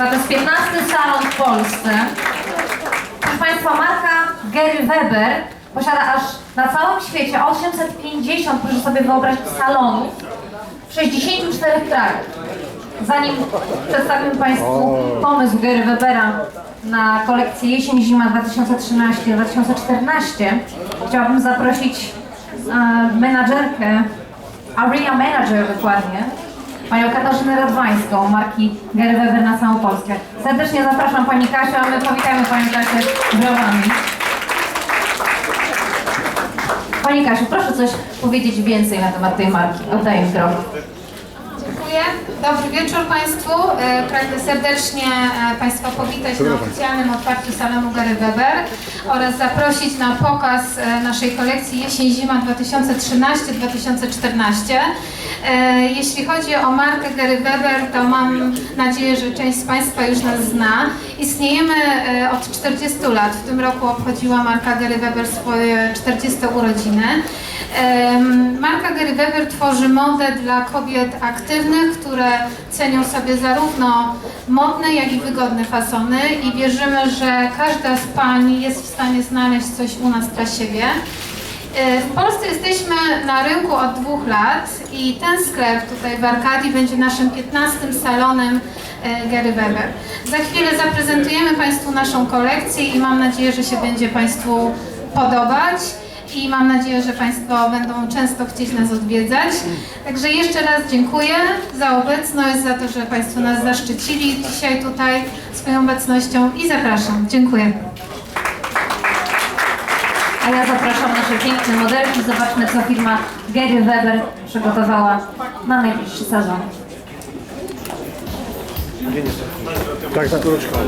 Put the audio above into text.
To jest 15 salon w Polsce. Proszę Państwa, marka Gary Weber posiada aż na całym świecie 850, proszę sobie wyobrazić, salonów w 64 krajach. Zanim przedstawimy Państwu pomysł Gary Webera na kolekcję jesień-zima 2013-2014, chciałabym zaprosić e, menadżerkę, area manager dokładnie, panią Katarzynę Radwańską, marki Gary na całą Polskę. Serdecznie zapraszam Pani Kasię, a my powitamy Panią Kasię brawami. Pani Kasiu, proszę coś powiedzieć więcej na temat tej marki. Oddaję mikrofon. Dobry wieczór Państwu. E, Pragnę serdecznie e, Państwa powitać na oficjalnym otwarciu salonu Gary Weber oraz zaprosić na pokaz e, naszej kolekcji jesień-zima 2013-2014. E, Jeśli chodzi o markę Gary Weber, to mam nadzieję, że część z Państwa już nas zna. Istniejemy od 40 lat. W tym roku obchodziła marka Gary Weber swoje 40 urodziny. Marka Gary Weber tworzy modę dla kobiet aktywnych, które cenią sobie zarówno modne, jak i wygodne fasony i wierzymy, że każda z pań jest w stanie znaleźć coś u nas dla siebie. E, W Polsce jesteśmy na rynku od dwóch lat i ten sklep tutaj w Arkadii będzie naszym 15 salonem e, Gary Weber. Za chwilę zaprezentujemy Państwu naszą kolekcję i mam nadzieję, że się będzie Państwu podobać i mam nadzieję, że Państwo będą często chcieć nas odwiedzać. Także jeszcze raz dziękuję za obecność, za to, że Państwo nas zaszczycili dzisiaj tutaj swoją obecnością i zapraszam. Dziękuję. A ja zapraszam nasze piękne modelki. Zobaczmy, co firma Gary Weber przygotowała na najbliższy sezon. Tak, za krótko.